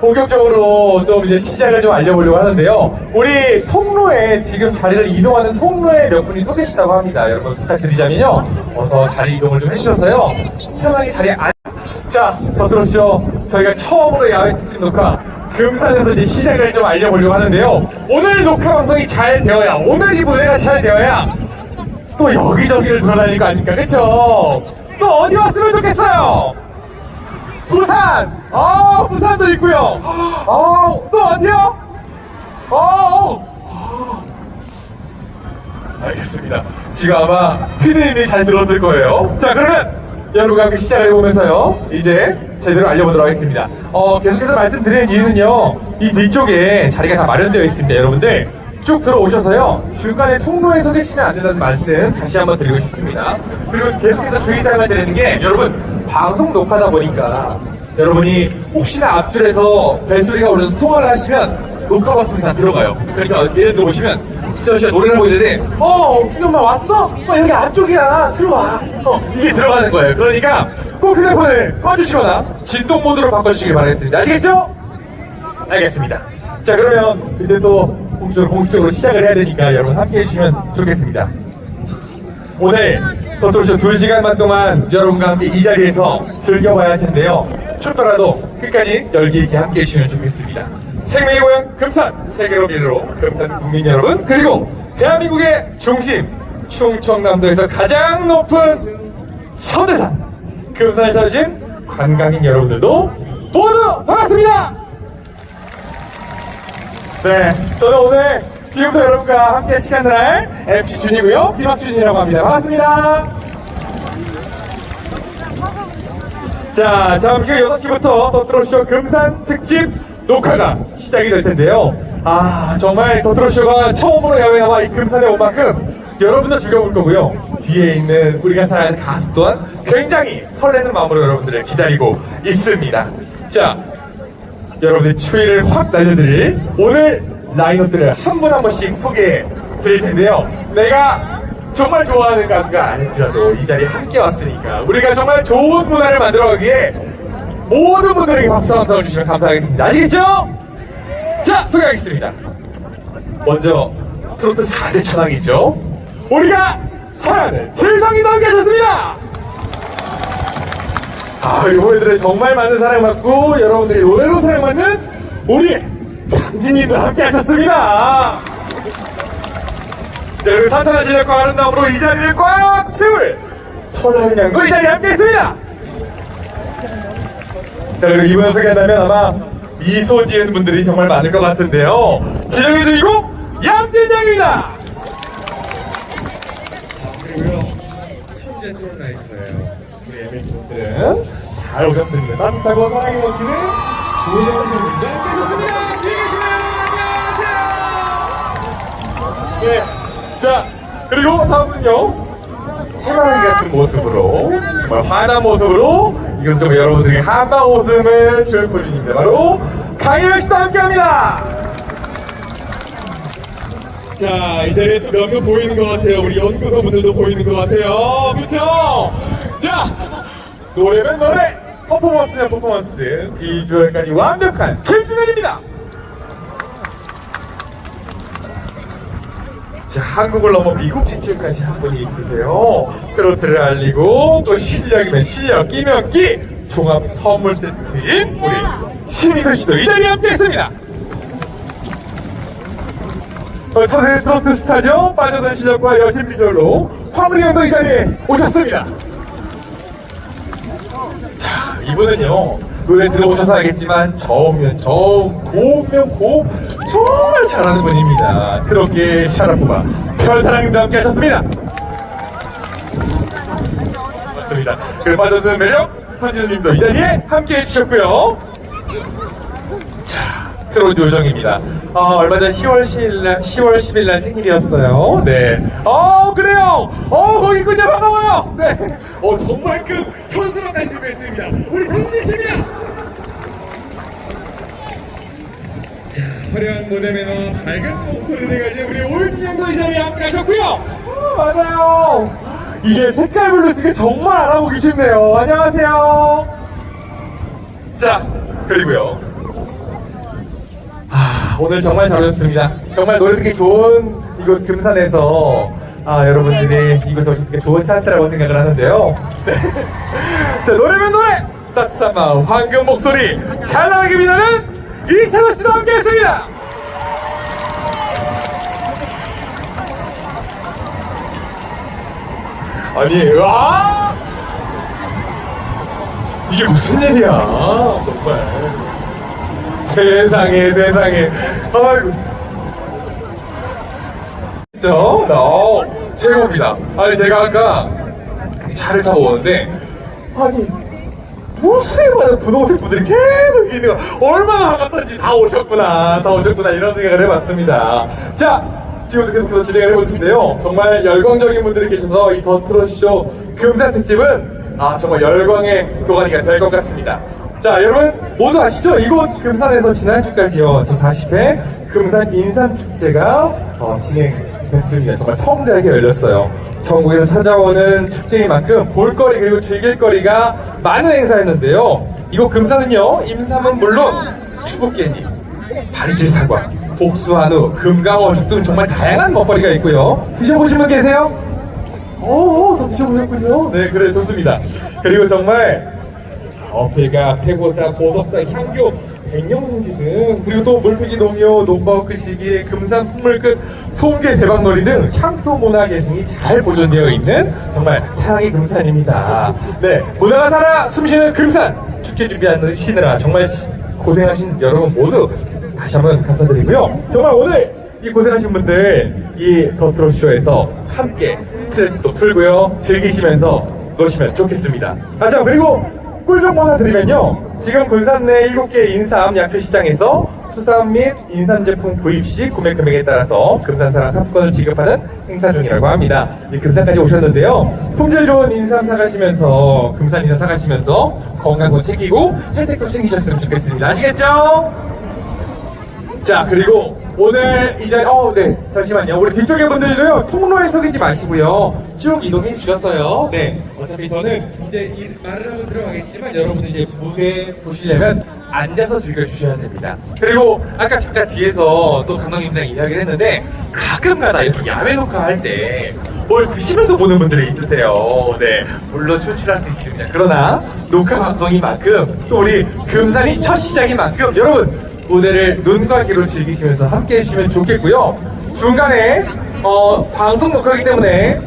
본격적으로 좀 이제 시작을 좀 알려보려고 하는데요. 우리 통로에 지금 자리를 이동하는 통로에 몇 분이 서 계시다고 합니다. 여러분 부탁드리자면요. 어서 자리 이동을 좀 해주셔서요. 편하게 자리에 앉... 자, 버들었죠. 저희가 처음으로 야외 특집 녹화 금산에서 이제 시작을 좀 알려보려고 하는데요. 오늘 녹화 방송이 잘 되어야, 오늘 이 무대가 잘 되어야 또 여기저기를 돌아다닐 거 아닙니까? 그쵸? 또 어디 왔으면 좋겠어요? 부산! 아, 부산도 있고요. 아, 또 어디요? 어, 알겠습니다. 지금 아마 피디님이 잘 들었을 거예요. 자, 그러면 여러분과 함께 시작을 해보면서요. 이제 제대로 알려보도록 하겠습니다. 어, 계속해서 말씀드리는 이유는요. 이 뒤쪽에 자리가 다 마련되어 있습니다. 여러분들 쭉 들어오셔서요. 중간에 통로에 서 계시면 안 된다는 말씀 다시 한번 드리고 싶습니다. 그리고 계속해서 주의사항을 드리는 게 여러분 방송 녹화다 보니까 여러분이 혹시나 앞줄에서 벨소리가 울려서 통화를 하시면 녹화 방송이 다 들어가요. 그러니까 예를 들어 보시면 지현 씨가 노래를 하고 있는데 어, 수경마 왔어? 어, 여기 앞쪽이야. 들어와. 어, 이게 들어가는 거예요. 그러니까 꼭 휴대폰을 꺼주시거나 진동 모드로 바꿔주시길 바라겠습니다. 아시겠죠? 알겠습니다. 자, 그러면 이제 또 공식적으로 시작을 해야 되니까 여러분 함께 해주시면 좋겠습니다. 오늘 더토쇼 2시간만 동안 여러분과 함께 이 자리에서 즐겨봐야 할 텐데요. 춥더라도 끝까지 열기 있게 함께 해주시면 좋겠습니다. 생명의 고향 금산, 세계로 미래로 금산 국민 여러분, 그리고 대한민국의 중심, 충청남도에서 가장 높은 서대산, 금산을 찾으신 관광인 여러분들도 모두 반갑습니다! 네, 저는 오늘 지금부터 여러분과 함께 시간 날 MC 준이고요. 김학준이라고 합니다. 반갑습니다. 자, 잠시 후 6시부터 더트로쇼 금산 특집 녹화가 시작이 될 텐데요. 아, 정말 더트로쇼가 처음으로 야외 나와 이 금산에 온 만큼 여러분도 즐겨볼 거고요. 뒤에 있는 우리가 사랑하는 가수 또한 굉장히 설레는 마음으로 여러분들을 기다리고 있습니다. 자, 여러분의 추위를 확 날려드릴 오늘 라인업들을 한 분한 분씩 소개해 드릴 텐데요. 내가 정말 좋아하는 가수가 아닐지라도 이 자리에 함께 왔으니까 우리가 정말 좋은 문화를 만들어 가기에 모든 분들에게 박수 한번 주시면 감사하겠습니다. 아시겠죠? 자, 소개하겠습니다. 먼저 트로트 4대 천왕이죠. 우리가 사랑하는 질성이도 함께 하셨습니다. 아, 이번에들의 정말 많은 사랑받고 여러분들이 노래로 사랑받는 우리 강진님도 함께 하셨습니다. 자, 그리고 탄탄한 실력과 아름다움으로 이 자리를 꽉 채울 설날은 양도 이 자리에 함께 했습니다. 자, 그리고 이번 소개한다면 아마 미소 지은 분들이 정말 많을 것 같은데요. 기적의 주인공 양진장입니다. 그리고요, 천재 트롯라이터예요. 우리 에밀 분들은 잘 오셨습니다. 따뜻하고 사랑이 넘치는 계셨습니다. 뒤에? 안녕하세요. 네. 자, 그리고 다음은요. 해바라기 같은 모습으로 정말 환한 모습으로 이것은 좀 여러분들에게 한방 웃음을 줄 분입니다. 바로 강혜연 씨도 함께합니다. 자, 이 자리에 또 몇 명 보이는 것 같아요. 우리 연구소 분들도 보이는 것 같아요. 그렇죠? 자, 노래면 노래, 퍼포먼스면 퍼포먼스, 비주얼까지 완벽한 김진현입니다. 자, 한국을 넘어 미국 진출까지 한 분이 있으세요. 트로트를 알리고 또 실력이면 실력, 끼면 끼 종합 선물 세트인 우리 신미선 씨도 이 자리에 함께 했습니다. 어, 천의 트로트 스타죠. 빠져든 실력과 여신 비주얼로 화물이 형도 이 자리에 오셨습니다. 자, 이분은요. 노래 들어보셔서 알겠지만 저음면 저음, 고음면 고음 정말 잘하는 분입니다. 그렇게 샤라프가 별사랑님도 함께 하셨습니다. 맞습니다. 그 빠져드는 매력 현진님도 이 자리에 함께 해주셨고요. 자, 트로트 요정입니다. 어, 얼마 전 10월 10일 날, 10월 10일 날 생일이었어요. 네. 어, 그래요. 어, 거기 군요. 반가워요. 네. 어, 정말 그 현수랑 관심이 있습니다. 우리 정진 씨입니다. 자, 화려한 무대 매너, 밝은 목소리를 가진 우리 양도 이 자리에 함께 하셨고요. 어, 맞아요. 이게 색깔별로 쓰기 정말 알아보기 쉽네요. 안녕하세요. 자, 그리고요. 오늘 정말 잘 오셨습니다. 정말 노래 듣기 좋은 이곳 금산에서 아, 여러분들이 이곳에 오셨으니까 좋은 찬스라고 생각을 하는데요. 네. 자, 노래면 노래! 따뜻한 마음, 황금 목소리, 잘 나가기 위하는 이찬호 씨도 함께 했습니다! 아니, 와! 이게 무슨 일이야, 정말. 세상에, 세상에. 아이고. 그죠? 어, 최고입니다. 아니, 제가 아까 차를 타고 오는데, 아니, 무수히 많은 분홍색 분들이 계속 있는 거, 얼마나 반갑던지 다 오셨구나, 다 오셨구나, 이런 생각을 해봤습니다. 자, 지금부터 계속해서 진행을 해볼 텐데요. 정말 열광적인 분들이 계셔서 이 더트로쇼 금산 특집은 아, 정말 열광의 도가니가 될 것 같습니다. 자, 여러분 모두 아시죠? 이곳 금산에서 지난주까지요. 제40회 금산 인산축제가 어, 진행됐습니다. 정말 성대하게 열렸어요. 전국에서 찾아오는 축제인 만큼 볼거리 그리고 즐길거리가 많은 행사였는데요. 이곳 금산은요, 임삼은 물론 추국깨잎, 바리질 사과, 복수한우, 금강어죽 등 정말 다양한 먹거리가 있고요. 드셔보신 분 계세요? 오, 다 드셔보셨군요. 네, 그래 좋습니다. 그리고 정말 어필가, 패고사, 보석사, 향교, 백령송지 등 그리고 또 물뜨기 동요, 논바우크 시기, 금산 풍물끝, 송계 대박놀이 등 향토 문화 계승이 잘 보존되어 있는 정말 사랑의 금산입니다. 네, 문화가 살아 숨쉬는 금산 축제 준비하시느라 정말 고생하신 여러분 모두 다시 한번 감사드리고요. 정말 오늘 이 고생하신 분들 이 더트로쇼에서 함께 스트레스도 풀고요. 즐기시면서 노시면 좋겠습니다. 아, 자, 그리고 꿀 정보 하나 드리면요. 지금 군산 내 7개 인삼 약효시장에서 수산 및 인삼 제품 구입 시 구매 금액에 따라서 금산사랑 상품권을 지급하는 행사 중이라고 합니다. 이제 금산까지 오셨는데요. 품질 좋은 인삼 사가시면서 금산 인삼 사가시면서 건강도 챙기고 혜택도 챙기셨으면 좋겠습니다. 아시겠죠? 자 그리고 오늘 이제 어 네. 잠시만요. 우리 뒤쪽에 분들도요 통로에 서기지 마시고요. 쭉 이동해 주셨어요. 네. 어차피 저는 이제 이 말을 하고 들어가겠지만 여러분들 이제 무대 보시려면 앉아서 즐겨 주셔야 됩니다. 그리고 아까 잠깐 뒤에서 또 감독님이랑 이야기를 했는데 가끔가다 이렇게 야외 녹화 할때 뭘 드시면서 보는 분들이 있으세요. 네, 물론 출출할 수 있습니다. 그러나 녹화 방송인 만큼 또 우리 금산이 첫 시작인 만큼 여러분 무대를 눈과 귀로 즐기시면서 함께 해주시면 좋겠고요. 중간에 어, 방송 녹화이기 때문에